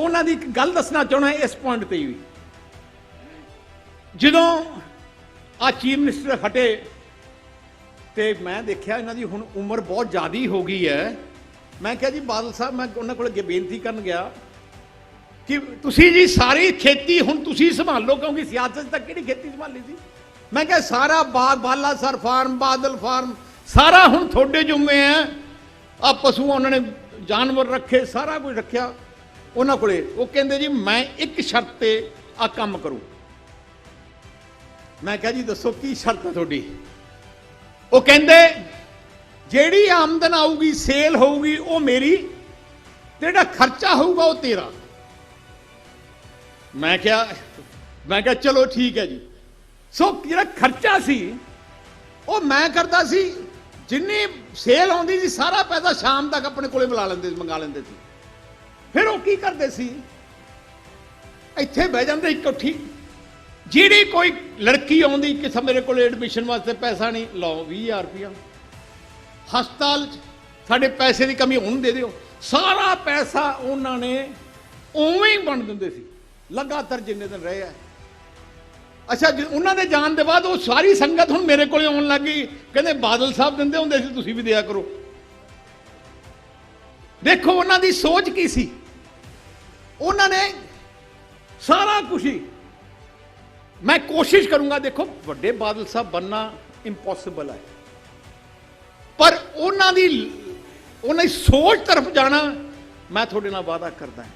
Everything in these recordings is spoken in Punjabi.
ਉਹਨਾਂ ਦੀ ਇੱਕ ਗੱਲ ਦੱਸਣਾ ਚਾਹਣਾ ਇਸ ਪੁਆਇੰਟ ਤੇ ਵੀ। ਜਦੋਂ ਆ ਚੀਫ ਮਿਨਿਸਟਰ ਹਟੇ ਤੇ ਮੈਂ ਦੇਖਿਆ ਇਹਨਾਂ ਦੀ ਹੁਣ ਉਮਰ ਬਹੁਤ ਜ਼ਿਆਦੀ ਹੋ ਗਈ ਹੈ। ਮੈਂ ਕਿਹਾ ਜੀ, ਬਾਦਲ ਸਾਹਿਬ, ਮੈਂ ਉਹਨਾਂ ਕੋਲ ਅੱਗੇ ਬੇਨਤੀ ਕਰਨ ਗਿਆ ਕਿ ਤੁਸੀਂ ਜੀ ਸਾਰੀ ਖੇਤੀ ਹੁਣ ਤੁਸੀਂ ਸੰਭਾਲੋ ਕਿਉਂਕਿ ਸਿਆਸਤ ਤੱਕ ਕਿਹੜੀ ਖੇਤੀ ਸੰਭਾਲੀ ਸੀ? ਮੈਂ ਕਿਹਾ ਸਾਰਾ ਬਾਗ ਬਾਲਾ ਸਰ ਫਾਰਮ, ਬਾਦਲ ਫਾਰਮ, ਸਾਰਾ ਹੁਣ ਤੁਹਾਡੇ ਜੁੰਮੇ ਹੈ। ਆ ਪਸ਼ੂ ਉਹਨਾਂ ਨੇ ਜਾਨਵਰ ਰੱਖੇ, ਸਾਰਾ ਕੁਝ ਰੱਖਿਆ। ਉਹਨਾਂ ਕੋਲੇ, ਉਹ ਕਹਿੰਦੇ ਜੀ, ਮੈਂ ਇੱਕ ਸ਼ਰਤ ਤੇ ਆ ਕੰਮ ਕਰੂੰ। ਮੈਂ ਕਿਹਾ ਜੀ, ਦੱਸੋ ਕੀ ਸ਼ਰਤ ਹੈ ਤੁਹਾਡੀ? ਉਹ ਕਹਿੰਦੇ, ਜਿਹੜੀ ਆਮਦਨ ਆਊਗੀ, ਸੇਲ ਹੋਊਗੀ, ਉਹ ਮੇਰੀ, ਤੇ ਜਿਹੜਾ ਖਰਚਾ ਹੋਊਗਾ, ਉਹ ਤੇਰਾ। ਮੈਂ ਕਿਹਾ ਮੈਂ ਕਿਹਾ, ਚਲੋ ਠੀਕ ਹੈ ਜੀ। ਸੋ ਜਿਹੜਾ ਖਰਚਾ ਸੀ, ਉਹ ਮੈਂ ਕਰਦਾ ਸੀ, ਜਿੰਨੀ ਸੇਲ ਆਉਂਦੀ ਸੀ, ਸਾਰਾ ਪੈਸਾ ਸ਼ਾਮ ਤੱਕ ਆਪਣੇ ਕੋਲੇ ਬੁਲਾ ਲੈਂਦੇ ਸੀ, ਮੰਗਾ ਲੈਂਦੇ ਸੀ। ਫਿਰ ਉਹ ਕੀ ਕਰਦੇ ਸੀ? ਇੱਥੇ ਬਹਿ ਜਾਂਦੇ ਇਕੱਠੀ ਜਿਹੜੀ ਕੋਈ ਲੜਕੀ ਆਉਂਦੀ ਕਿ ਮੇਰੇ ਕੋਲ ਐਡਮਿਸ਼ਨ ਵਾਸਤੇ ਪੈਸਾ ਨਹੀਂ, ਲਓ 20000 ਰੁਪਇਆ। ਹਸਪਤਾਲ 'ਚ ਸਾਡੇ ਪੈਸੇ ਦੀ ਕਮੀ ਉਹਨੂੰ ਦੇ ਦਿਓ। ਸਾਰਾ ਪੈਸਾ ਉਹਨਾਂ ਨੇ ਉਵੇਂ ਹੀ ਵੰਡ ਦਿੰਦੇ ਸੀ। ਲਗਾਤਾਰ ਜਿੰਨੇ ਦਿਨ ਰਹੇ ਆ। ਅੱਛਾ ਉਹਨਾਂ ਦੇ ਜਾਣ ਦੇ ਬਾਅਦ ਉਹ ਸਾਰੀ ਸੰਗਤ ਹੁਣ ਮੇਰੇ ਕੋਲੇ ਆਉਣ ਲੱਗੀ ਕਹਿੰਦੇ ਬਾਦਲ ਸਾਹਿਬ ਦਿੰਦੇ ਹੁੰਦੇ ਸੀ, ਤੁਸੀਂ ਵੀ ਦਿਆ ਕਰੋ। ਦੇਖੋ ਉਹਨਾਂ ਦੀ ਸੋਚ ਕੀ ਸੀ? ਉਹਨਾਂ ਨੇ ਸਾਰਾ ਕੁਝ ਹੀ ਮੈਂ ਕੋਸ਼ਿਸ਼ ਕਰੂੰਗਾ ਦੇਖੋ ਵੱਡੇ ਬਾਦਲ ਸਾਹਿਬ ਬੰਨਾ ਇੰਪੋਸੀਬਲ ਹੈ ਪਰ ਉਹਨਾਂ ਦੀ ਉਹਨਾਂ ਦੀ ਸੋਚ ਤਰਫ ਜਾਣਾ ਮੈਂ ਤੁਹਾਡੇ ਨਾਲ ਵਾਅਦਾ ਕਰਦਾ ਹਾਂ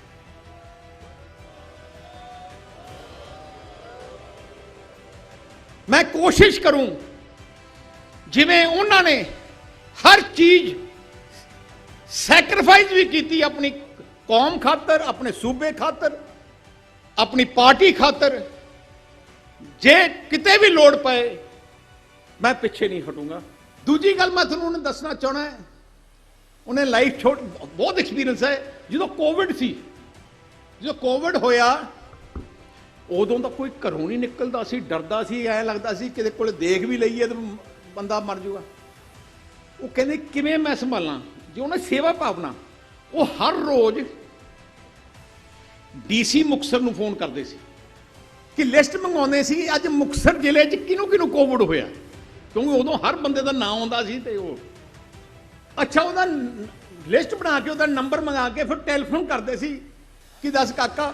ਮੈਂ ਕੋਸ਼ਿਸ਼ ਕਰੂੰ ਜਿਵੇਂ ਉਹਨਾਂ ਨੇ ਹਰ ਚੀਜ਼ ਸੈਕਰੀਫਾਈਸ ਵੀ ਕੀਤੀ ਆਪਣੀ ਕੌਮ ਖਾਤਰ ਆਪਣੇ ਸੂਬੇ ਖਾਤਰ ਆਪਣੀ ਪਾਰਟੀ ਖਾਤਰ ਜੇ ਕਿਤੇ ਵੀ ਲੋੜ ਪਏ ਮੈਂ ਪਿੱਛੇ ਨਹੀਂ ਹਟੂੰਗਾ ਦੂਜੀ ਗੱਲ ਮੈਂ ਤੁਹਾਨੂੰ ਉਹਨੇ ਦੱਸਣਾ ਚਾਹਣਾ ਹੈ ਉਹਨੇ ਲਾਈਫ ਛੋਟ ਬਹੁਤ ਐਕਸਪੀਰੀਅੰਸ ਹੈ ਜਦੋਂ ਕੋਵਿਡ ਸੀ ਜਦੋਂ ਕੋਵਿਡ ਹੋਇਆ ਉਦੋਂ ਤਾਂ ਕੋਈ ਘਰੋਂ ਨਹੀਂ ਨਿਕਲਦਾ ਸੀ ਡਰਦਾ ਸੀ ਐ ਲੱਗਦਾ ਸੀ ਕਿਤੇ ਕੋਲੇ ਦੇਖ ਵੀ ਲਈਏ ਤਾਂ ਬੰਦਾ ਮਰ ਜਾਊਗਾ ਉਹ ਕਹਿੰਦੇ ਕਿਵੇਂ ਮੈਂ ਸੰਭਾਲਾਂ ਜੇ ਉਹਨੇ ਸੇਵਾ ਭਾਵਨਾ ਉਹ ਹਰ ਰੋਜ਼ ਡੀਸੀ ਮੁਕਸਰ ਨੂੰ ਫੋਨ ਕਰਦੇ ਸੀ ਕਿ ਲਿਸਟ ਮੰਗਾਉਂਦੇ ਸੀ, ਅੱਜ ਮੁਕਸਰ ਜ਼ਿਲ੍ਹੇ 'ਚ ਕਿਹਨੂੰ ਕਿਹਨੂੰ ਕੋਵਿਡ ਹੋਇਆ? ਕਿਉਂਕਿ ਉਦੋਂ ਹਰ ਬੰਦੇ ਦਾ ਨਾਮ ਆਉਂਦਾ ਸੀ ਤੇ ਉਹ ਅੱਛਾ, ਉਹਦਾ ਲਿਸਟ ਬਣਾ ਕੇ, ਉਹਦਾ ਨੰਬਰ ਮੰਗਾ ਕੇ ਫਿਰ ਟੈਲੀਫੋਨ ਕਰਦੇ ਸੀ ਕਿ ਦੱਸ ਕਾਕਾ,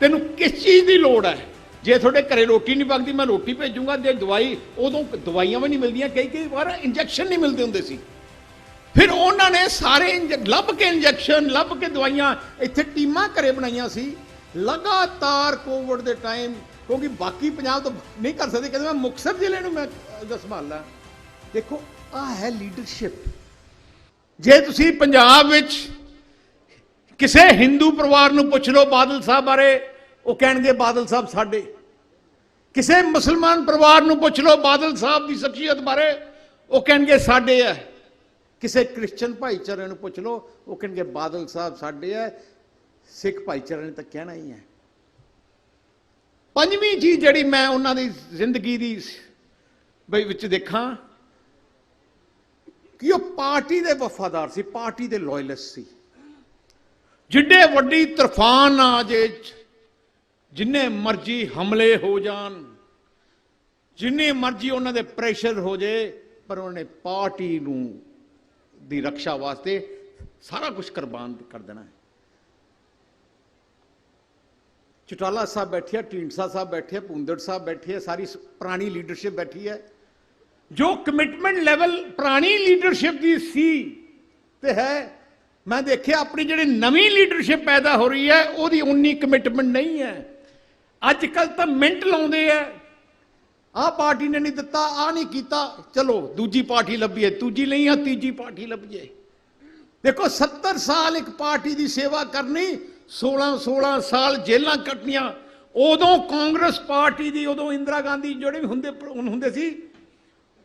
ਤੈਨੂੰ ਕਿਸ ਚੀਜ਼ ਦੀ ਲੋੜ ਹੈ? ਜੇ ਤੁਹਾਡੇ ਘਰੇ ਰੋਟੀ ਨਹੀਂ ਪੱਕਦੀ, ਮੈਂ ਰੋਟੀ ਭੇਜੂੰਗਾ, ਜੇ ਦਵਾਈ ਉਦੋਂ ਦਵਾਈਆਂ ਵੀ ਨਹੀਂ ਮਿਲਦੀਆਂ, ਕਈ ਕਈ ਵਾਰ ਇੰਜੈਕਸ਼ਨ ਨਹੀਂ ਮਿਲਦੇ ਹੁੰਦੇ ਸੀ। ਫਿਰ ਉਹਨਾਂ ਨੇ ਸਾਰੇ ਇੰਜ- ਲੱਭ ਕੇ ਇੰਜੈਕਸ਼ਨ, ਲੱਭ ਕੇ ਦਵਾਈਆਂ, ਇੱਥੇ ਟੀਮਾਂ ਘਰੇ ਬਣਾਈਆਂ ਸੀ। ਲਗਾਤਾਰ ਕੋਵਿਡ ਦੇ ਟਾਈਮ ਕਿਉਂਕਿ ਬਾਕੀ ਪੰਜਾਬ ਤੋਂ ਨਹੀਂ ਕਰ ਸਕਦੇ, ਕਹਿੰਦੇ ਮੈਂ ਮੁਕਤਸਰ ਜ਼ਿਲ੍ਹੇ ਨੂੰ ਮੈਂ ਸੰਭਾਲਾਂ ਦੇਖੋ ਆ ਹੈ ਲੀਡਰਸ਼ਿਪ ਜੇ ਤੁਸੀਂ ਪੰਜਾਬ ਵਿੱਚ ਕਿਸੇ ਹਿੰਦੂ ਪਰਿਵਾਰ ਨੂੰ ਪੁੱਛ ਲਓ ਬਾਦਲ ਸਾਹਿਬ ਬਾਰੇ, ਉਹ ਕਹਿਣਗੇ ਬਾਦਲ ਸਾਹਿਬ ਸਾਡੇ। ਕਿਸੇ ਮੁਸਲਮਾਨ ਪਰਿਵਾਰ ਨੂੰ ਪੁੱਛ ਲਓ ਬਾਦਲ ਸਾਹਿਬ ਦੀ ਸ਼ਖਸੀਅਤ ਬਾਰੇ, ਉਹ ਕਹਿਣਗੇ ਸਾਡੇ ਹੈ। ਕਿਸੇ ਕ੍ਰਿਸਚੀਅਨ ਭਾਈਚਾਰੇ ਨੂੰ ਪੁੱਛ ਲਓ, ਉਹ ਕਹਿਣਗੇ, ਬਾਦਲ ਸਾਹਿਬ ਸਾਡੇ ਆ, ਸਿੱਖ ਭਾਈਚਾਰੇ ਨੇ ਤਾਂ ਕਹਿਣਾ ਹੀ ਹੈ। ਪੰਜਵੀਂ ਚੀਜ਼ ਜਿਹੜੀ ਮੈਂ ਉਹਨਾਂ ਦੀ ਜ਼ਿੰਦਗੀ ਦੀ ਬਈ ਵਿੱਚ ਦੇਖਾਂ, ਕਿ ਉਹ ਪਾਰਟੀ ਦੇ ਵਫਾਦਾਰ ਸੀ, ਪਾਰਟੀ ਦੇ ਲਾਇਲਿਸਟ ਸੀ। ਜਿੱਡੇ ਵੱਡੀ ਤਰਫਾਨ ਆ ਜੇ ਜਿੰਨੇ ਮਰਜ਼ੀ ਹਮਲੇ ਹੋ ਜਾਣ, ਜਿੰਨੇ ਮਰਜ਼ੀ ਉਹਨਾਂ ਦੇ ਪ੍ਰੈਸ਼ਰ ਹੋ ਜੇ, ਪਰ ਉਹਨੇ ਪਾਰਟੀ ਨੂੰ ਦੀ ਰੱਖਿਆ ਵਾਸਤੇ ਸਾਰਾ ਕੁਝ ਕੁਰਬਾਨ ਕਰ ਦੇਣਾ ਹੈ। ਚਟਾਲਾ ਸਾਹਿਬ ਬੈਠੇ ਆ, ਢੀਂਡਸਾ ਸਾਹਿਬ ਬੈਠੇ ਆ ਪੁੰਦੜ ਸਾਹਿਬ ਬੈਠੇ ਆ, ਸਾਰੀ ਪੁਰਾਣੀ ਲੀਡਰਸ਼ਿਪ ਬੈਠੀ ਹੈ। ਜੋ ਕਮਿਟਮੈਂਟ ਲੈਵਲ ਪੁਰਾਣੀ ਲੀਡਰਸ਼ਿਪ ਦੀ ਸੀ, ਤੇ ਹੈ, ਮੈਂ ਦੇਖਿਆ ਆਪਣੀ ਜਿਹੜੀ ਨਵੀਂ ਲੀਡਰਸ਼ਿਪ ਪੈਦਾ ਹੋ ਰਹੀ ਹੈ, ਉਹਦੀ ਉਨੀ ਕਮਿਟਮੈਂਟ ਨਹੀਂ ਹੈ। ਅੱਜ ਕੱਲ ਤਾਂ ਮਿੰਟ ਲਾਉਂਦੇ ਆ ਆਹ ਪਾਰਟੀ ਨੇ ਨਹੀਂ ਦਿੱਤਾ, ਆ ਨਹੀਂ ਕੀਤਾ। ਚਲੋ, ਦੂਜੀ ਪਾਰਟੀ ਲੱਭੀਏ ਦੂਜੀ ਨਹੀਂ ਆ, ਤੀਜੀ ਪਾਰਟੀ ਲੱਭੀਏ। ਦੇਖੋ 70 ਸਾਲ ਇੱਕ ਪਾਰਟੀ ਦੀ ਸੇਵਾ ਕਰਨੀ 16 16 ਸਾਲ ਜੇਲਾਂ ਕੱਟਣੀਆਂ, ਉਦੋਂ ਕਾਂਗਰਸ ਪਾਰਟੀ ਦੀ, ਉਦੋਂ ਇੰਦਰਾ ਗਾਂਧੀ ਜਿਹੜੇ ਵੀ ਹੁੰਦੇ ਹੁੰਦੇ ਸੀ,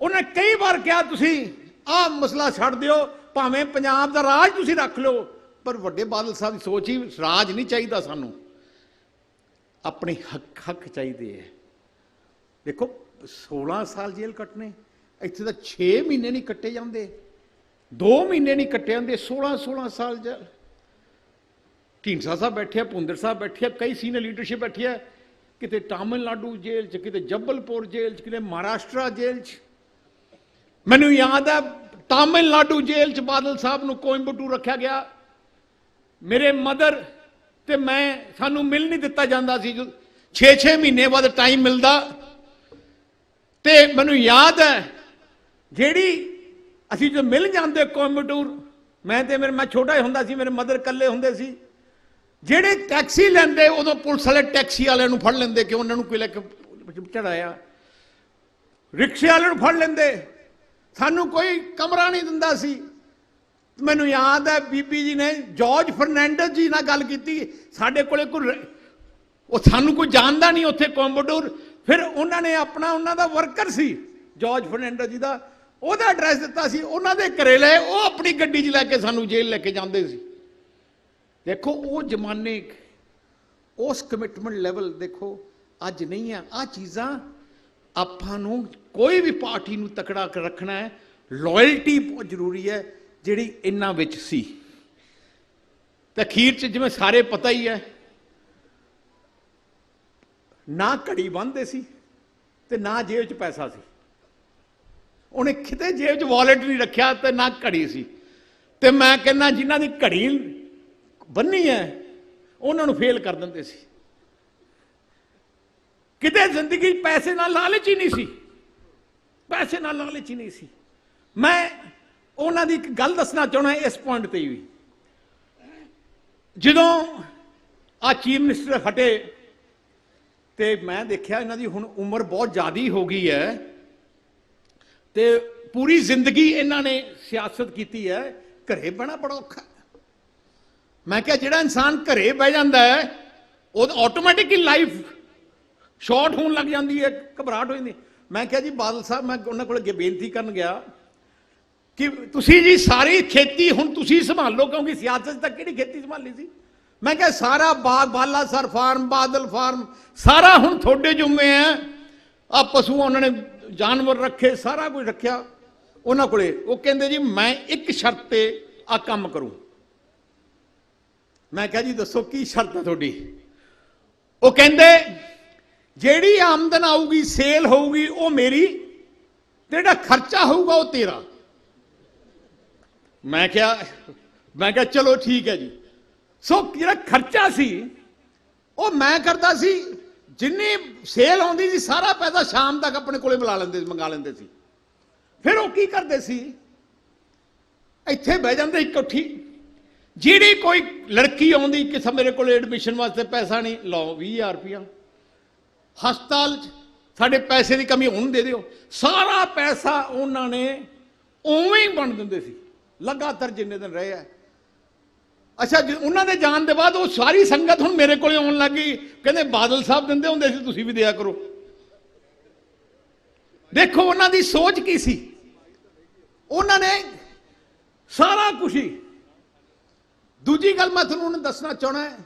ਉਹਨੇ ਕਈ ਵਾਰ ਕਿਹਾ, ਤੁਸੀਂ ਆਹ ਮਸਲਾ ਛੱਡ ਦਿਓ, ਭਾਵੇਂ ਪੰਜਾਬ ਦਾ ਰਾਜ ਤੁਸੀਂ ਰੱਖ ਲਓ, ਪਰ ਵੱਡੇ ਬਾਦਲ ਸਾਹਿਬ ਦੀ ਸੋਚ ਹੀ ਰਾਜ ਨਹੀਂ ਚਾਹੀਦਾ ਸਾਨੂੰ। ਆਪਣੇ ਹੱਕ ਹੱਕ ਚਾਹੀਦੇ ਹੈ ਦੇਖੋ 16 ਸਾਲ ਜੇਲ੍ਹ ਕੱਟਨੇ ਇੱਥੇ ਤਾਂ 6 ਮਹੀਨੇ ਨਹੀਂ ਕੱਟੇ ਜਾਂਦੇ 2 ਮਹੀਨੇ ਨਹੀਂ ਕੱਟੇ ਜਾਂਦੇ 16 16 ਸਾਲ ਜੇਲ੍ਹ ਢੀਂਡਸਾ ਸਾਹਿਬ ਬੈਠੇ ਆ ਭੁੰਦਰ ਸਾਹਿਬ ਬੈਠੇ ਆ ਕਈ ਸੀਨੀਅਰ ਲੀਡਰਸ਼ਿਪ ਬੈਠੀ ਹੈ, ਕਿਤੇ ਤਾਮਿਲਨਾਡੂ ਜੇਲ੍ਹ 'ਚ, ਕਿਤੇ ਜੱਬਲਪੁਰ ਜੇਲ੍ਹ 'ਚ, ਕਿਤੇ ਮਹਾਰਾਸ਼ਟਰ ਜੇਲ੍ਹ 'ਚ। ਮੈਨੂੰ ਯਾਦ ਹੈ, ਤਾਮਿਲਨਾਡੂ ਜੇਲ੍ਹ 'ਚ ਬਾਦਲ ਸਾਹਿਬ ਨੂੰ ਕੋਇੰਬਟੂਰ ਰੱਖਿਆ ਗਿਆ। ਮੇਰੇ ਮਦਰ ਤੇ ਮੈਂ, ਸਾਨੂੰ ਮਿਲ ਨਹੀਂ ਦਿੱਤਾ ਜਾਂਦਾ ਸੀ 6-6 ਮਹੀਨੇ ਬਾਅਦ ਟਾਈਮ ਮਿਲਦਾ ਤੇ ਮੈਨੂੰ ਯਾਦ ਹੈ ਜਿਹੜੀ ਅਸੀਂ ਜਦੋਂ ਮਿਲ ਜਾਂਦੇ ਕੋਇੰਬਟੂਰ, ਮੈਂ ਤੇ ਮੇਰੇ ਮੈਂ ਛੋਟਾ ਹੀ ਹੁੰਦਾ ਸੀ, ਮੇਰੇ ਮਦਰ ਇਕੱਲੇ ਹੁੰਦੇ ਸੀ। ਜਿਹੜੇ ਟੈਕਸੀ ਲੈਂਦੇ, ਉਦੋਂ ਪੁਲਿਸ ਵਾਲੇ ਟੈਕਸੀ ਵਾਲਿਆਂ ਨੂੰ ਫੜ ਲੈਂਦੇ ਕਿ ਉਹਨਾਂ ਨੂੰ ਕੋਈ ਲੈ ਕੇ ਚੜਾਇਆ। ਰਿਕਸ਼ੇ ਵਾਲਿਆਂ ਨੂੰ ਫੜ ਲੈਂਦੇ। ਸਾਨੂੰ ਕੋਈ ਕਮਰਾ ਨਹੀਂ ਦਿੰਦਾ ਸੀ। ਮੈਨੂੰ ਯਾਦ ਹੈ ਬੀਬੀ ਜੀ ਨੇ ਜਾਰਜ ਫਰਨੈਂਡਸ ਜੀ ਨਾਲ ਗੱਲ ਕੀਤੀ। ਸਾਡੇ ਕੋਲੇ ਕੋਈ ਉਹ ਸਾਨੂੰ ਕੋਈ ਜਾਣਦਾ ਨਹੀਂ ਉੱਥੇ ਕੋਇੰਬਟੂਰ। ਫਿਰ ਉਹਨਾਂ ਨੇ ਆਪਣਾ ਉਹਨਾਂ ਦਾ ਵਰਕਰ ਸੀ, ਜਾਰਜ ਫਰਨੈਂਡਸ ਜੀ ਦਾ, ਉਹਦਾ ਐਡਰੈਸ ਦਿੱਤਾ ਸੀ, ਉਹਨਾਂ ਦੇ ਘਰੇ ਲਏ ਉਹ ਆਪਣੀ ਗੱਡੀ 'ਚ ਲੈ ਕੇ ਸਾਨੂੰ ਜੇਲ੍ਹ ਲੈ ਕੇ ਜਾਂਦੇ ਸੀ। ਦੇਖੋ, ਉਹ ਜ਼ਮਾਨੇ ਉਸ ਕਮਿਟਮੈਂਟ ਲੈਵਲ ਦੇਖੋ, ਅੱਜ ਨਹੀਂ ਆ। ਆ ਚੀਜ਼ਾਂ ਆਪਾਂ ਨੂੰ ਕੋਈ ਵੀ ਪਾਰਟੀ ਨੂੰ ਤਕੜਾ ਰੱਖਣਾ ਹੈ ਲਾਇਲਟੀ ਬਹੁਤ ਜ਼ਰੂਰੀ ਹੈ, ਜਿਹੜੀ ਇਹਨਾਂ ਵਿੱਚ ਸੀ। ਤੇ ਅਖੀਰ ਚ ਜਿਵੇਂ ਸਾਰੇ ਪਤਾ ਹੀ ਹੈ ਨਾ ਘੜੀ ਬੰਨਦੇ ਸੀ ਤੇ ਨਾ ਜੇਬ 'ਚ ਪੈਸਾ ਸੀ। ਉਹਨੇ ਕਿਤੇ ਜੇਬ 'ਚ ਵਾਲਟ ਨਹੀਂ ਰੱਖਿਆ ਤੇ ਨਾ ਘੜੀ ਸੀ। ਤੇ ਮੈਂ ਕਹਿੰਦਾ, ਜਿਨ੍ਹਾਂ ਦੀ ਘੜੀ ਬੰਨੀ ਹੈ, ਉਹਨਾਂ ਨੂੰ ਫੇਲ ਕਰ ਦਿੰਦੇ ਸੀ। ਕਿਤੇ ਜ਼ਿੰਦਗੀ ਪੈਸੇ ਨਾਲ ਲਾਲਚ ਹੀ ਨਹੀਂ ਸੀ। ਪੈਸੇ ਨਾਲ ਲਾਲਚ ਹੀ ਨਹੀਂ ਸੀ। ਮੈਂ ਉਹਨਾਂ ਦੀ ਇੱਕ ਗੱਲ ਦੱਸਣਾ ਚਾਹਣਾ ਇਸ ਪੁਆਇੰਟ ਤੇ ਵੀ। ਜਦੋਂ ਆ ਚੀਫ ਮਿਨਿਸਟਰ ਹਟੇ ਤੇ ਮੈਂ ਦੇਖਿਆ ਇਹਨਾਂ ਦੀ ਹੁਣ ਉਮਰ ਬਹੁਤ ਜ਼ਿਆਦੀ ਹੋ ਗਈ ਹੈ। ਤੇ ਪੂਰੀ ਜ਼ਿੰਦਗੀ ਇਹਨਾਂ ਨੇ ਸਿਆਸਤ ਕੀਤੀ ਹੈ। ਘਰੇ ਬਣਾ ਬੜਾ ਔਖਾ ਮੈਂ ਕਿਹਾ ਜਿਹੜਾ ਇਨਸਾਨ ਘਰੇ ਬਹਿ ਜਾਂਦਾ ਹੈ, ਉਹ ਆਟੋਮੈਟਿਕਲੀ ਲਾਈਫ ਸ਼ਾਰਟ ਹੋਣ ਲੱਗ ਜਾਂਦੀ ਹੈ, ਘਬਰਾਹਟ ਹੋ ਜਾਂਦੀ ਮੈਂ ਕਿਹਾ ਜੀ ਬਾਦਲ ਸਾਹਿਬ, ਮੈਂ ਉਹਨਾਂ ਕੋਲ ਅੱਗੇ ਬੇਨਤੀ ਕਰਨ ਗਿਆ ਕਿ ਤੁਸੀਂ ਜੀ ਸਾਰੀ ਖੇਤੀ ਹੁਣ ਤੁਸੀਂ ਸੰਭਾਲੋ, ਕਿਉਂਕਿ ਸਿਆਸਤ ਤੱਕ ਕਿਹੜੀ ਖੇਤੀ ਸੰਭਾਲੀ ਸੀ? ਮੈਂ ਕਿਹਾ, ਸਾਰਾ ਬਾਗ ਬਾਲਾ, ਸਰ, ਫਾਰਮ, ਬਾਦਲ ਫਾਰਮ, ਸਾਰਾ ਹੁਣ ਤੁਹਾਡੇ ਜੁਮੇ ਹੈ। ਆ ਪਸ਼ੂ ਉਹਨਾਂ ਨੇ ਜਾਨਵਰ ਰੱਖੇ, ਸਾਰਾ ਕੁਝ ਰੱਖਿਆ ਉਹਨਾਂ ਕੋਲੇ। ਉਹ ਕਹਿੰਦੇ ਜੀ, ਮੈਂ ਇੱਕ ਸ਼ਰਤ ਤੇ ਆ ਕੰਮ ਕਰੂੰ। ਮੈਂ ਕਿਹਾ ਜੀ, ਦੱਸੋ, ਕੀ ਸ਼ਰਤ ਹੈ ਤੁਹਾਡੀ? ਉਹ ਕਹਿੰਦੇ, ਜਿਹੜੀ ਆਮਦਨ ਆਊਗੀ, ਸੇਲ ਹੋਊਗੀ, ਉਹ ਮੇਰੀ, ਜਿਹੜਾ ਖਰਚਾ ਹੋਊਗਾ, ਉਹ ਤੇਰਾ। ਮੈਂ ਕਿਹਾ ਮੈਂ ਕਿਹਾ, ਚਲੋ ਠੀਕ ਹੈ ਜੀ। ਸੋ ਜਿਹੜਾ ਖਰਚਾ ਸੀ, ਉਹ ਮੈਂ ਕਰਦਾ ਸੀ, ਜਿੰਨੀ ਸੇਲ ਆਉਂਦੀ ਸੀ, ਸਾਰਾ ਪੈਸਾ ਸ਼ਾਮ ਤੱਕ ਆਪਣੇ ਕੋਲੇ ਬੁਲਾ ਲੈਂਦੇ ਸੀ, ਮੰਗਾ ਲੈਂਦੇ ਸੀ। ਫਿਰ ਉਹ ਕੀ ਕਰਦੇ ਸੀ? ਇੱਥੇ ਬਹਿ ਜਾਂਦੇ ਇਕੱਠੀ ਜਿਹੜੀ ਕੋਈ ਲੜਕੀ ਆਉਂਦੀ ਕਿਸੇ ਮੇਰੇ ਕੋਲ ਐਡਮਿਸ਼ਨ ਵਾਸਤੇ ਪੈਸਾ ਨਹੀਂ, ਲਓ 20000 ਰੁਪਇਆ ਹਸਪਤਾਲ 'ਚ ਸਾਡੇ ਪੈਸੇ ਦੀ ਕਮੀ ਹੁਣ ਦੇ ਦਿਓ। ਸਾਰਾ ਪੈਸਾ ਉਹਨਾਂ ਨੇ ਉਵੇਂ ਹੀ ਬਣ ਦਿੰਦੇ ਸੀ। ਲਗਾਤਾਰ ਜਿੰਨੇ ਦਿਨ ਰਹੇ ਆ ਅੱਛਾ ਜੀ, ਉਹਨਾਂ ਦੇ ਜਾਣ ਦੇ ਬਾਅਦ ਉਹ ਸਾਰੀ ਸੰਗਤ ਹੁਣ ਮੇਰੇ ਕੋਲੇ ਆਉਣ ਲੱਗ ਗਈ। ਕਹਿੰਦੇ ਬਾਦਲ ਸਾਹਿਬ ਦਿੰਦੇ ਹੁੰਦੇ ਸੀ ਤੁਸੀਂ ਵੀ ਦਿਆ ਕਰੋ। ਦੇਖੋ ਉਹਨਾਂ ਦੀ ਸੋਚ ਕੀ ਸੀ। ਉਹਨਾਂ ਨੇ ਸਾਰਾ ਕੁਝ ਹੀ। ਦੂਜੀ ਗੱਲ ਮੈਂ ਤੁਹਾਨੂੰ ਉਹਨੂੰ ਦੱਸਣਾ ਚਾਹਣਾ ਹੈ।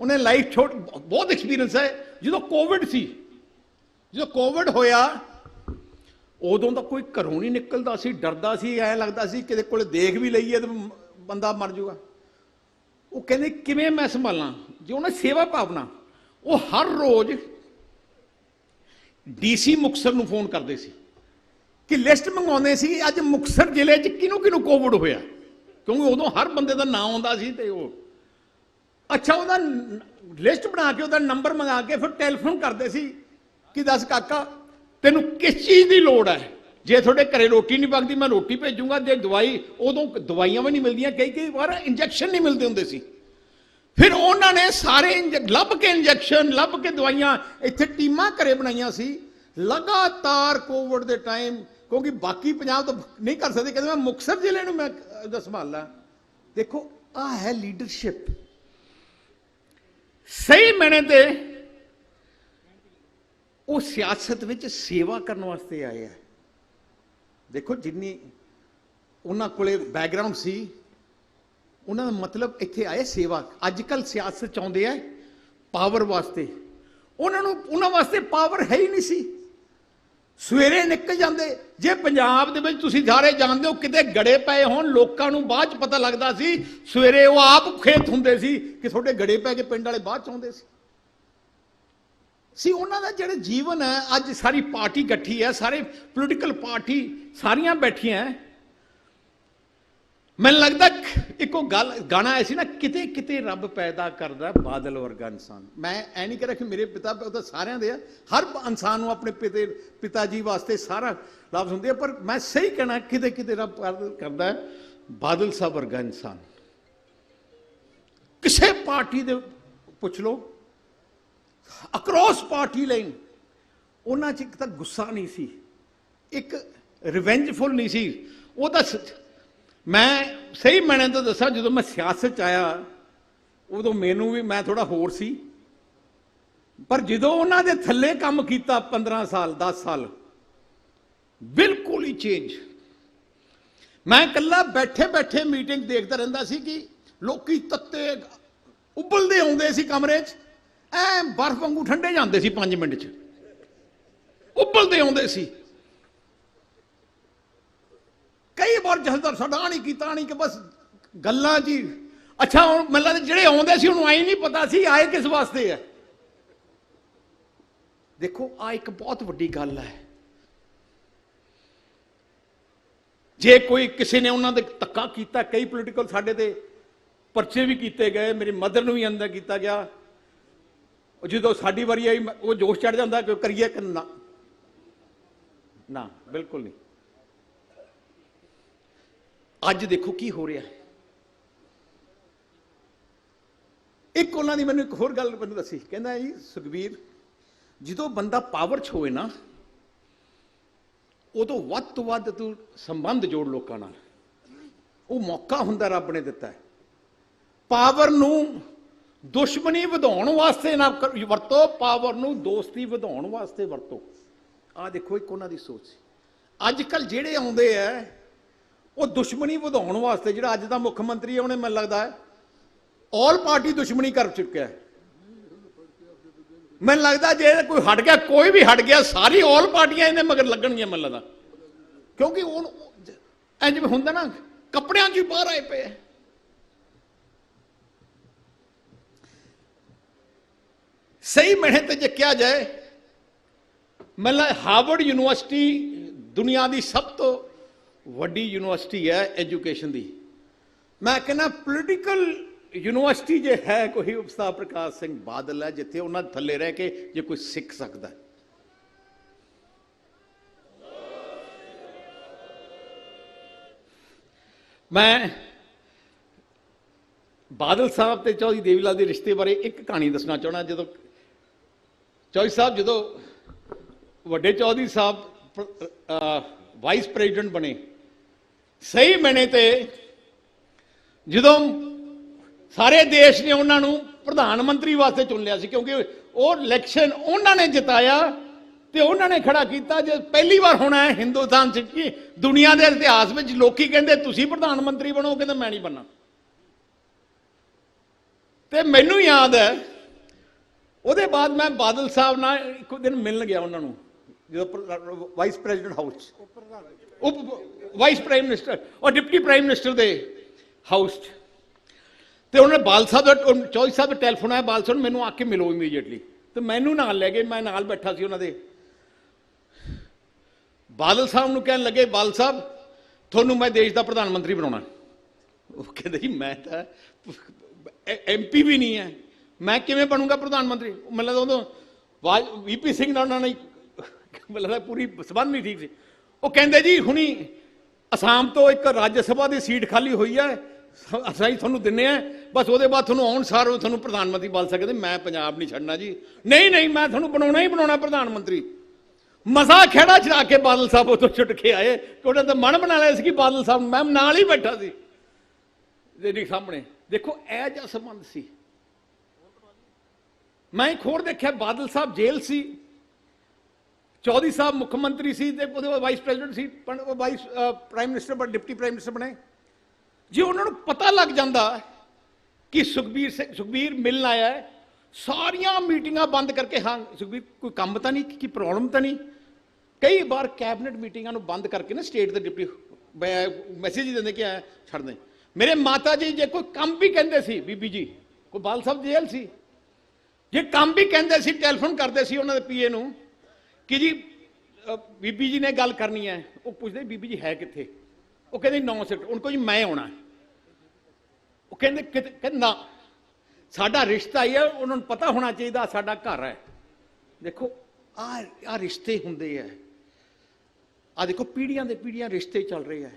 ਉਹਨੇ ਲਾਈਫ ਛੋਟ ਬਹੁਤ ਐਕਸਪੀਰੀਅੰਸ ਹੈ। ਜਦੋਂ ਕੋਵਿਡ ਸੀ ਜਦੋਂ ਕੋਵਿਡ ਹੋਇਆ ਉਦੋਂ ਤਾਂ ਕੋਈ ਘਰੋਂ ਨਹੀਂ ਨਿਕਲਦਾ ਸੀ ਡਰਦਾ ਸੀ ਐ ਲੱਗਦਾ ਸੀ ਕਿਤੇ ਕੋਲ ਦੇਖ ਵੀ ਲਈਏ ਤਾਂ ਬੰਦਾ ਮਰ ਜਾਊਗਾ ਉਹ ਕਹਿੰਦੇ, ਕਿਵੇਂ ਮੈਂ ਸੰਭਾਲਾਂ? ਜੇ ਉਹਨੇ ਸੇਵਾ ਭਾਵਨਾ, ਉਹ ਹਰ ਰੋਜ਼ ਡੀਸੀ ਮੁਕਸਰ ਨੂੰ ਫੋਨ ਕਰਦੇ ਸੀ ਕਿ ਲਿਸਟ ਮੰਗਾਉਂਦੇ ਸੀ, ਅੱਜ ਮੁਕਸਰ ਜ਼ਿਲ੍ਹੇ 'ਚ ਕਿਹਨੂੰ ਕਿਹਨੂੰ ਕੋਵਿਡ ਹੋਇਆ? ਕਿਉਂਕਿ ਉਦੋਂ ਹਰ ਬੰਦੇ ਦਾ ਨਾਂ ਆਉਂਦਾ ਸੀ ਤੇ ਉਹ। ਅੱਛਾ, ਉਹਦਾ ਲਿਸਟ ਬਣਾ ਕੇ, ਉਹਦਾ ਨੰਬਰ ਮੰਗਾ ਕੇ ਫਿਰ ਟੈਲੀਫੋਨ ਕਰਦੇ ਸੀ ਕਿ ਦੱਸ ਕਾਕਾ, ਤੈਨੂੰ ਕਿਸ ਚੀਜ਼ ਦੀ ਲੋੜ ਹੈ? ਜੇ ਤੁਹਾਡੇ ਘਰੇ ਰੋਟੀ ਨਹੀਂ ਪੱਕਦੀ ਮੈਂ ਰੋਟੀ ਭੇਜੂੰਗਾ, ਜੇ ਦਵਾਈ, ਉਦੋਂ ਦਵਾਈਆਂ ਵੀ ਨਹੀਂ ਮਿਲਦੀਆਂ, ਕਈ ਕਈ ਵਾਰ ਇੰਜੈਕਸ਼ਨ ਨਹੀਂ ਮਿਲਦੇ ਹੁੰਦੇ ਸੀ। ਫਿਰ ਉਹਨਾਂ ਨੇ ਸਾਰੇ ਇੰਜ- ਲੱਭ ਕੇ ਇੰਜੈਕਸ਼ਨ ਲੱਭ ਕੇ ਦਵਾਈਆਂ, ਇੱਥੇ ਟੀਮਾਂ ਘਰੇ ਬਣਾਈਆਂ ਸੀ। ਲਗਾਤਾਰ ਕੋਵਿਡ ਦੇ ਟਾਈਮ ਕਿਉਂਕਿ ਬਾਕੀ ਪੰਜਾਬ ਤੋਂ ਨਹੀਂ ਕਰ ਸਕਦੇ, ਕਹਿੰਦੇ ਮੈਂ ਮੁਕਤਸਰ ਜ਼ਿਲ੍ਹੇ ਨੂੰ ਮੈਂ ਉਹਦਾ ਸੰਭਾਲਾਂ। ਦੇਖੋ ਆ ਹੈ ਲੀਡਰਸ਼ਿਪ ਸਹੀ ਮੈਨੇ ਤੇ ਉਹ ਸਿਆਸਤ ਵਿੱਚ ਸੇਵਾ ਕਰਨ ਵਾਸਤੇ ਆਏ ਆ। ਦੇਖੋ ਜਿੰਨੀ ਉਹਨਾਂ ਕੋਲੇ ਬੈਕਗ੍ਰਾਉਂਡ ਸੀ, ਉਹਨਾਂ ਦਾ ਮਤਲਬ ਇੱਥੇ ਆਏ ਸੇਵਾ ਅੱਜ ਕੱਲ ਸਿਆਸਤ ਆਉਂਦੇ ਆ ਪਾਵਰ ਵਾਸਤੇ। ਉਹਨਾਂ ਨੂੰ, ਉਹਨਾਂ ਵਾਸਤੇ ਪਾਵਰ ਹੈ ਹੀ ਨਹੀਂ ਸੀ। ਸਵੇਰੇ ਨਿਕਲ ਜਾਂਦੇ। ਜੇ ਪੰਜਾਬ ਦੇ ਵਿੱਚ ਤੁਸੀਂ ਸਾਰੇ ਜਾਣਦੇ ਹੋ ਕਿਤੇ ਗੜੇ ਪਏ ਹੋਣ, ਲੋਕਾਂ ਨੂੰ ਬਾਅਦ ਚ ਪਤਾ ਲੱਗਦਾ ਸੀ, ਸਵੇਰੇ ਉਹ ਆਪ ਖੇਤ ਹੁੰਦੇ ਸੀ ਕਿ ਤੁਹਾਡੇ ਗੜੇ ਪੈ ਕੇ ਪਿੰਡ ਵਾਲੇ ਬਾਅਦ ਚ ਆਉਂਦੇ ਸੀ। ਸੀ ਉਹਨਾਂ ਦਾ ਜਿਹੜਾ ਜੀਵਨ ਹੈ, ਅੱਜ ਸਾਰੀ ਪਾਰਟੀ ਇਕੱਠੀ ਹੈ, ਸਾਰੇ ਪੋਲੀਟੀਕਲ ਪਾਰਟੀ ਸਾਰੀਆਂ ਬੈਠੀਆਂ ਹੈ। ਮੈਨੂੰ ਲੱਗਦਾ ਇੱਕੋ ਗੱਲ ਗਾਣਾ ਆਇਆ ਸੀ ਨਾ, ਕਿਤੇ ਕਿਤੇ ਰੱਬ ਪੈਦਾ ਕਰਦਾ ਬਾਦਲ ਵਰਗਾ ਇਨਸਾਨ। ਮੈਂ ਐ ਨਹੀਂ ਕਰਿਆ ਕਿ ਮੇਰੇ ਪਿਤਾ ਉਹ ਤਾਂ ਸਾਰਿਆਂ ਦੇ ਆ। ਹਰ ਇਨਸਾਨ ਨੂੰ ਆਪਣੇ ਪਿਤੇ ਪਿਤਾ ਜੀ ਵਾਸਤੇ ਸਾਰਾ ਲਫ਼ਜ਼ ਹੁੰਦੇ ਆ, ਪਰ ਮੈਂ ਸਹੀ ਕਹਿਣਾ, ਕਿਤੇ ਕਿਤੇ ਰੱਬ ਪੈਦਾ ਕਰਦਾ ਬਾਦਲ ਸਾਹਿਬ ਵਰਗਾ ਇਨਸਾਨ। ਕਿਸੇ ਪਾਰਟੀ ਦੇ ਪੁੱਛ ਲਓ। ਅਕ੍ਰੋਸ ਪਾਰਟੀ ਲਾਈਨ ਉਹਨਾਂ 'ਚ ਇੱਕ ਤਾਂ ਗੁੱਸਾ ਨਹੀਂ ਸੀ, ਇੱਕ ਰਿਵੈਂਜਫੁਲ ਨਹੀਂ ਸੀ। ਉਹ ਤਾਂ ਮੈਂ ਸਹੀ ਮੈਨੇ ਤਾਂ ਦੱਸਾਂ, ਜਦੋਂ ਮੈਂ ਸਿਆਸਤ 'ਚ ਆਇਆ, ਉਦੋਂ ਮੈਨੂੰ ਵੀ ਮੈਂ ਥੋੜਾ ਹੋਰ ਸੀ। ਪਰ ਜਦੋਂ ਉਹਨਾਂ ਦੇ ਥੱਲੇ ਕੰਮ ਕੀਤਾ 15 ਸਾਲ 10 ਸਾਲ, ਬਿਲਕੁਲ ਹੀ ਚੇਂਜ ਮੈਂ ਇਕੱਲਾ ਬੈਠੇ ਬੈਠੇ ਮੀਟਿੰਗ ਦੇਖਦਾ ਰਹਿੰਦਾ ਸੀ ਕਿ ਲੋਕੀ ਤੱਤੇ ਉਬਲਦੇ ਆਉਂਦੇ ਸੀ ਕਮਰੇ 'ਚ। ਐ ਬਰਫ਼ ਵਾਂਗੂ ਠੰਡੇ ਜਾਂਦੇ ਸੀ 5 ਮਿੰਟ 'ਚ। ਉਬਲਦੇ ਆਉਂਦੇ ਸੀ। ਕਈ ਵਾਰ ਜਹਦਰ ਸਾਡਾ ਨਹੀਂ ਕੀਤਾ ਨਹੀਂ ਕਿ ਬਸ ਗੱਲਾਂ ਜੀ। ਅੱਛਾ, ਹੁਣ ਮੈਨੂੰ ਜਿਹੜੇ ਆਉਂਦੇ ਸੀ, ਉਹਨੂੰ ਆਈ ਨਹੀਂ ਪਤਾ ਸੀ ਆਏ ਕਿਸ ਵਾਸਤੇ ਹੈ ਦੇਖੋ ਆ ਇੱਕ ਬਹੁਤ ਵੱਡੀ ਗੱਲ ਹੈ ਜੇ ਕੋਈ ਕਿਸੇ ਨੇ ਉਹਨਾਂ ਦੇ ਧੱਕਾ ਕੀਤਾ, ਕਈ ਪੋਲੀਟੀਕਲ ਸਾਡੇ ਤੇ ਪਰਚੇ ਵੀ ਕੀਤੇ ਗਏ, ਮੇਰੀ ਮਦਰ ਨੂੰ ਵੀ ਅੰਦਰ ਕੀਤਾ ਗਿਆ। ਉਹ ਜਦੋਂ ਸਾਡੀ ਵਾਰੀ ਆਈ ਉਹ ਜੋਸ਼ ਚੜ ਜਾਂਦਾ ਕਿ ਕਰੀਏ ਕਿ ਨਾ? ਨਾ ਬਿਲਕੁਲ ਨਹੀਂ। ਅੱਜ ਦੇਖੋ ਕੀ ਹੋ ਰਿਹਾ ਇੱਕ ਉਹਨਾਂ ਦੀ ਮੈਨੂੰ ਇੱਕ ਹੋਰ ਗੱਲ ਮੈਨੂੰ ਦੱਸੀ। ਕਹਿੰਦਾ ਜੀ ਸੁਖਬੀਰ ਜਦੋਂ ਬੰਦਾ ਪਾਵਰ 'ਚ ਹੋਵੇ ਨਾ ਉਦੋਂ ਵੱਧ ਤੋਂ ਵੱਧ ਤੂੰ ਸੰਬੰਧ ਜੋੜ ਲੋਕਾਂ ਨਾਲ। ਉਹ ਮੌਕਾ ਹੁੰਦਾ ਰੱਬ ਨੇ ਦਿੱਤਾ ਹੈ। ਪਾਵਰ ਨੂੰ ਦੁਸ਼ਮਣੀ ਵਧਾਉਣ ਵਾਸਤੇ ਨਾ ਵਰਤੋ ਪਾਵਰ ਨੂੰ ਦੋਸਤੀ ਵਧਾਉਣ ਵਾਸਤੇ ਵਰਤੋ। ਆ ਦੇਖੋ ਇੱਕ ਉਹਨਾਂ ਦੀ ਸੋਚ ਸੀ। ਅੱਜ ਕੱਲ ਜਿਹੜੇ ਆਉਂਦੇ ਆ, ਉਹ ਦੁਸ਼ਮਣੀ ਵਧਾਉਣ ਵਾਸਤੇ, ਜਿਹੜਾ ਅੱਜ ਦਾ ਮੁੱਖ ਮੰਤਰੀ ਹੈ ਉਹਨੇ ਮੈਨੂੰ ਲੱਗਦਾ ਹੈ ਆਲ ਪਾਰਟੀ ਦੁਸ਼ਮਣੀ ਕਰ ਚੁੱਕਿਆ ਹੈ। ਮੈਨੂੰ ਲੱਗਦਾ ਜੇ ਕੋਈ ਹਟ ਗਿਆ, ਕੋਈ ਵੀ ਹਟ ਗਿਆ, ਸਾਰੀ ਆਲ ਪਾਰਟੀਆਂ ਇਹਦੇ ਮਗਰ ਲੱਗਣਗੀਆਂ ਮੈਨੂੰ ਲੱਗਦਾ। ਕਿਉਂਕਿ ਉਹ ਐਂ ਜਿਵੇਂ ਹੁੰਦਾ ਨਾ, ਕੱਪੜਿਆਂ 'ਚ ਹੀ ਬਾਹਰ ਆਏ ਪਏ ਆ ਸਹੀ ਮਹੀਨੇ ਤੇ ਜੇ ਕਿਹਾ ਜਾਏ ਮਤਲਬ ਹਾਰਵਰਡ ਯੂਨੀਵਰਸਿਟੀ ਦੁਨੀਆ ਦੀ ਸਭ ਤੋਂ ਵੱਡੀ ਯੂਨੀਵਰਸਿਟੀ ਹੈ ਐਜੂਕੇਸ਼ਨ ਦੀ। ਮੈਂ ਕਹਿੰਦਾ ਪੋਲੀਟੀਕਲ ਯੂਨੀਵਰਸਿਟੀ ਜੇ ਹੈ ਕੋਈ ਉਪਸਥਾ ਪ੍ਰਕਾਸ਼ ਸਿੰਘ ਬਾਦਲ ਹੈ, ਜਿੱਥੇ ਉਹਨਾਂ ਥੱਲੇ ਰਹਿ ਕੇ ਜੇ ਕੋਈ ਸਿੱਖ ਸਕਦਾ ਮੈਂ ਬਾਦਲ ਸਾਹਿਬ ਤੇ ਚੌਧਰੀ ਦੇਵੀਲਾਲ ਦੇ ਰਿਸ਼ਤੇ ਬਾਰੇ ਇੱਕ ਕਹਾਣੀ ਦੱਸਣਾ ਚਾਹਣਾ ਜਦੋਂ ਚੌਧਰੀ ਸਾਹਿਬ, ਜਦੋਂ ਵੱਡੇ ਚੌਧਰੀ ਸਾਹਿਬ ਵਾਈਸ ਪ੍ਰੈਜ਼ੀਡੈਂਟ ਬਣੇ, ਸਹੀ ਮੈਨੇ ਤੇ ਜਦੋਂ ਸਾਰੇ ਦੇਸ਼ ਨੇ ਉਹਨਾਂ ਨੂੰ ਪ੍ਰਧਾਨ ਮੰਤਰੀ ਵਾਸਤੇ ਚੁਣ ਲਿਆ ਸੀ, ਕਿਉਂਕਿ ਉਹ ਇਲੈਕਸ਼ਨ ਉਹਨਾਂ ਨੇ ਜਿਤਾਇਆ ਤੇ ਉਹਨਾਂ ਨੇ ਖੜਾ ਕੀਤਾ ਜੇ ਪਹਿਲੀ ਵਾਰ ਹੋਣਾ ਹੈ ਹਿੰਦੁਸਤਾਨ ਚ ਕਿ ਦੁਨੀਆ ਦੇ ਇਤਿਹਾਸ ਵਿੱਚ ਲੋਕੀ ਕਹਿੰਦੇ ਤੁਸੀਂ ਪ੍ਰਧਾਨ ਮੰਤਰੀ ਬਣੋ ਕਹਿੰਦੇ ਮੈਂ ਨਹੀਂ ਬਣਨਾ। ਤੇ ਮੈਨੂੰ ਯਾਦ ਹੈ ਉਹਦੇ ਬਾਅਦ ਮੈਂ ਬਾਦਲ ਸਾਹਿਬ ਨਾਲ ਇੱਕ ਦਿਨ ਮਿਲਣ ਗਿਆ ਉਹਨਾਂ ਨੂੰ, ਜਦੋਂ ਵਾਈਸ ਪ੍ਰੈਜ਼ੀਡੈਂਟ ਹਾਊਸ 'ਚ। ਉਪ ਵਾਈਸ ਪ੍ਰਾਈਮ ਮਿਨਿਸਟਰ ਔਰ ਡਿਪਟੀ ਪ੍ਰਾਈਮ ਮਿਨਿਸਟਰ ਦੇ ਹਾਊਸ 'ਚ। ਤੇ ਉਹਨਾਂ ਨੇ ਬਾਲ ਸਾਹਿਬ ਦਾ, ਉਹ ਚੌਧਰੀ ਸਾਹਿਬ ਦਾ ਟੈਲੀਫੋਨ ਆਇਆ ਬਾਲ ਸਾਹਿਬ ਨੂੰ ਮੈਨੂੰ ਆ ਕੇ ਮਿਲੋ ਇਮੀਡੀਏਟਲੀ ਤੇ ਮੈਨੂੰ ਨਾਲ ਲੈ ਗਏ, ਮੈਂ ਨਾਲ ਬੈਠਾ ਸੀ ਉਹਨਾਂ ਦੇ। ਬਾਦਲ ਸਾਹਿਬ ਨੂੰ ਕਹਿਣ ਲੱਗੇ ਬਾਲ ਸਾਹਿਬ, ਤੁਹਾਨੂੰ ਮੈਂ ਦੇਸ਼ ਦਾ ਪ੍ਰਧਾਨ ਮੰਤਰੀ ਬਣਾਉਣਾ। ਉਹ ਕਹਿੰਦੇ ਜੀ, ਮੈਂ ਤਾਂ ਐਮਪੀ ਵੀ ਨਹੀਂ ਹੈ ਮੈਂ ਕਿਵੇਂ ਬਣੂੰਗਾ ਪ੍ਰਧਾਨ ਮੰਤਰੀ? ਮੈਨੂੰ ਲੱਗਦਾ ਉਦੋਂ ਵੀਪੀ ਸਿੰਘ ਨਾਲ ਉਹਨਾਂ ਨੇ ਮੈਨੂੰ ਪੂਰੀ ਸਬੰਧ ਨਹੀਂ ਠੀਕ ਸੀ। ਉਹ ਕਹਿੰਦੇ ਜੀ, ਹੁਣੀ ਅਸਾਮ ਤੋਂ ਇੱਕ ਰਾਜ ਸਭਾ ਦੀ ਸੀਟ ਖਾਲੀ ਹੋਈ ਹੈ। ਸ- ਅਸੀਂ ਤੁਹਾਨੂੰ ਦਿੰਨੇ ਆ। ਬਸ ਉਹਦੇ ਬਾਅਦ ਤੁਹਾਨੂੰ ਆਉਣ ਸਾਰ ਉਹ ਤੁਹਾਨੂੰ ਪ੍ਰਧਾਨ ਮੰਤਰੀ ਬਣ ਸਕਦੇ। ਮੈਂ ਪੰਜਾਬ ਨਹੀਂ ਛੱਡਣਾ ਜੀ। ਨਹੀਂ ਨਹੀਂ, ਮੈਂ ਤੁਹਾਨੂੰ ਬਣਾਉਣਾ ਹੀ ਬਣਾਉਣਾ ਪ੍ਰਧਾਨ ਮੰਤਰੀ। ਮਜ਼ਾ ਖੇੜਾ ਚੜਾ ਕੇ ਬਾਦਲ ਸਾਹਿਬ ਉਤੋਂ ਛੁੱਟ ਕੇ ਆਏ। ਕਿ ਉਹਨਾਂ ਦਾ ਮਨ ਬਣਾ ਲਿਆ ਸੀ ਕਿ ਬਾਦਲ ਸਾਹਿਬ, ਮੈਂ ਨਾਲ ਹੀ ਬੈਠਾ ਸੀ। ਦੇ ਸਾਹਮਣੇ ਦੇਖੋ, ਇਹ ਜਿਹਾ ਸੰਬੰਧ ਸੀ। ਮੈਂ ਇੱਕ ਹੋਰ ਦੇਖਿਆ, ਬਾਦਲ ਸਾਹਿਬ ਜੇਲ੍ਹ ਸੀ, ਚੌਧਰੀ ਸਾਹਿਬ ਮੁੱਖ ਮੰਤਰੀ ਸੀ, ਤੇ ਉਹਦੇ ਵਾਈਸ ਪ੍ਰੈਜ਼ੀਡੈਂਟ ਸੀ, ਪਰ ਉਹ ਵਾਈਸ ਪ੍ਰਾਈਮ ਮਿਨਿਸਟਰ ਬਣ ਡਿਪਟੀ ਪ੍ਰਾਈਮ ਮਿਨਿਸਟਰ ਬਣੇ। ਜੇ ਉਹਨਾਂ ਨੂੰ ਪਤਾ ਲੱਗ ਜਾਂਦਾ ਕਿ ਸੁਖਬੀਰ ਸਿੰਘ ਸੁਖਬੀਰ ਮਿਲਣ ਆਇਆ ਹੈ, ਸਾਰੀਆਂ ਮੀਟਿੰਗਾਂ ਬੰਦ ਕਰਕੇ, ਹਾਂ, ਸੁਖਬੀਰ, ਕੋਈ ਕੰਮ ਤਾਂ ਨਹੀਂ, ਕੀ ਪ੍ਰੋਬਲਮ ਤਾਂ ਨਹੀਂ? ਕਈ ਵਾਰ ਕੈਬਨਿਟ ਮੀਟਿੰਗਾਂ ਨੂੰ ਬੰਦ ਕਰਕੇ ਨਾ ਸਟੇਟ ਦੇ ਡਿਪਟੀ ਮੈਸੇਜ ਹੀ ਦਿੰਦੇ ਕਿ ਐ, ਛੱਡ ਦੇ। ਮੇਰੇ ਮਾਤਾ ਜੀ ਜੇ ਕੋਈ ਕੰਮ ਵੀ ਕਹਿੰਦੇ ਸੀ, ਬੀਬੀ ਜੀ, ਕੋਈ ਬਾਲ ਸਾਹਿਬ ਜੇਲ੍ਹ ਸੀ ਜੇ ਕੰਮ ਵੀ ਕਹਿੰਦੇ ਸੀ, ਟੈਲੀਫੋਨ ਕਰਦੇ ਸੀ ਉਹਨਾਂ ਦੇ ਪੀਏ ਨੂੰ, ਕਿ ਜੀ ਬੀਬੀ ਜੀ ਨੇ ਗੱਲ ਕਰਨੀ ਹੈ, ਉਹ ਪੁੱਛਦੇ ਬੀਬੀ ਜੀ ਹੈ ਕਿੱਥੇ? ਉਹ ਕਹਿੰਦੇ ਨੌ ਸਿਫਟ ਉਹਨਾਂ ਕੋਲ ਜੀ ਮੈਂ ਆਉਣਾ ਉਹ ਕਹਿੰਦੇ ਕਿਤੇ ਨਾ, ਸਾਡਾ ਰਿਸ਼ਤਾ ਹੀ ਹੈ, ਉਹਨਾਂ ਨੂੰ ਪਤਾ ਹੋਣਾ ਚਾਹੀਦਾ ਸਾਡਾ ਘਰ ਹੈ। ਦੇਖੋ, ਆ ਆ ਰਿਸ਼ਤੇ ਹੁੰਦੇ ਆ ਆ ਦੇਖੋ, ਪੀੜ੍ਹੀਆਂ ਦੇ ਪੀੜ੍ਹੀਆਂ ਰਿਸ਼ਤੇ ਚੱਲ ਰਹੇ ਆ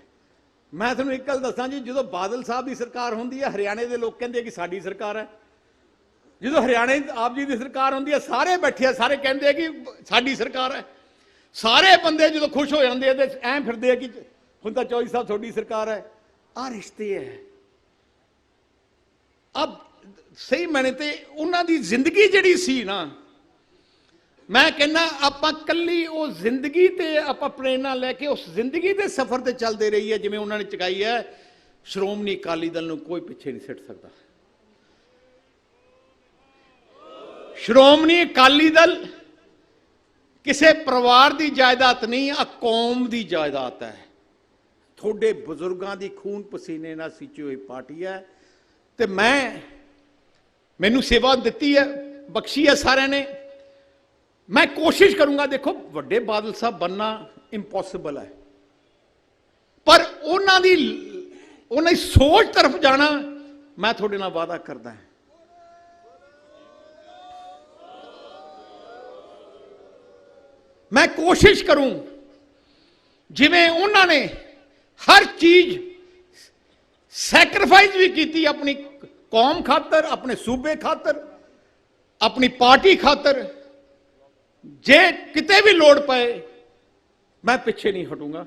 ਮੈਂ ਤੁਹਾਨੂੰ ਇੱਕ ਗੱਲ ਦੱਸਾਂ ਜੀ, ਜਦੋਂ ਬਾਦਲ ਸਾਹਿਬ ਦੀ ਸਰਕਾਰ ਹੁੰਦੀ ਹੈ, ਹਰਿਆਣੇ ਦੇ ਲੋਕ ਕਹਿੰਦੇ ਕਿ ਸਾਡੀ ਸਰਕਾਰ ਹੈ। ਜਦੋਂ ਹਰਿਆਣੇ ਆਪ ਜੀ ਦੀ ਸਰਕਾਰ ਹੁੰਦੀ ਹੈ, ਸਾਰੇ ਬੈਠੇ ਆ, ਸਾਰੇ ਕਹਿੰਦੇ ਆ ਕਿ ਸਾਡੀ ਸਰਕਾਰ ਹੈ। ਸਾਰੇ ਬੰਦੇ ਜਦੋਂ ਖੁਸ਼ ਹੋ ਜਾਂਦੇ ਆ ਤੇ ਐਂ ਫਿਰਦੇ ਆ ਕਿ ਹੁਣ ਤਾਂ ਚੌਧਰੀ ਸਾਹਿਬ ਤੁਹਾਡੀ ਸਰਕਾਰ ਹੈ। ਆ ਰਿਸ਼ਤੇ ਹੈ। ਅਬ ਸਹੀ ਮੈਨੇ ਤੇ ਉਹਨਾਂ ਦੀ ਜ਼ਿੰਦਗੀ ਜਿਹੜੀ ਸੀ ਨਾ, ਮੈਂ ਕਹਿੰਦਾ ਆਪਾਂ ਕੱਲੀ ਉਹ ਜ਼ਿੰਦਗੀ ਤੇ ਆਪਾਂ ਪ੍ਰੇਰਣਾ ਲੈ ਕੇ ਉਸ ਜ਼ਿੰਦਗੀ ਦੇ ਸਫ਼ਰ ਤੇ ਚੱਲਦੇ ਰਹੀ ਹੈ ਜਿਵੇਂ ਉਹਨਾਂ ਨੇ ਚਕਾਈ ਹੈ। ਸ਼੍ਰੋਮਣੀ ਅਕਾਲੀ ਦਲ ਨੂੰ ਕੋਈ ਪਿੱਛੇ ਨਹੀਂ ਸਿੱਟ ਸਕਦਾ। ਸ਼੍ਰੋਮਣੀ ਅਕਾਲੀ ਦਲ ਕਿਸੇ ਪਰਿਵਾਰ ਦੀ ਜਾਇਦਾਦ ਨਹੀਂ, ਆ ਕੌਮ ਦੀ ਜਾਇਦਾਦ ਹੈ। ਤੁਹਾਡੇ ਬਜ਼ੁਰਗਾਂ ਦੀ ਖੂਨ ਪਸੀਨੇ ਨਾਲ ਸਿੱਚੀ ਹੋਈ ਪਾਰਟੀ ਹੈ ਤੇ ਮੈਂ, ਮੈਨੂੰ ਸੇਵਾ ਦਿੱਤੀ ਹੈ, ਬਖਸ਼ੀ ਹੈ ਸਾਰਿਆਂ ਨੇ। ਮੈਂ ਕੋਸ਼ਿਸ਼ ਕਰੂੰਗਾ, ਦੇਖੋ, ਵੱਡੇ ਬਾਦਲ ਸਾਹਿਬ ਬੰਨਾ ਇੰਪੋਸੀਬਲ ਹੈ। ਪਰ ਉਹਨਾਂ ਦੀ ਉਹਨਾਂ ਦੀ ਸੋਚ ਤਰਫ ਜਾਣਾ, ਮੈਂ ਤੁਹਾਡੇ ਨਾਲ ਵਾਅਦਾ ਕਰਦਾ ਹਾਂ। ਮੈਂ ਕੋਸ਼ਿਸ਼ ਕਰੂੰ ਜਿਵੇਂ ਉਹਨਾਂ ਨੇ ਹਰ ਚੀਜ਼ ਸੈਕਰੀਫਾਈਸ ਵੀ ਕੀਤੀ ਆਪਣੀ ਕੌਮ ਖਾਤਰ, ਆਪਣੇ ਸੂਬੇ ਖਾਤਰ, ਆਪਣੀ ਪਾਰਟੀ ਖਾਤਰ। ਜੇ ਕਿਤੇ ਵੀ ਲੋੜ ਪਏ, ਮੈਂ ਪਿੱਛੇ ਨਹੀਂ ਹਟੂੰਗਾ।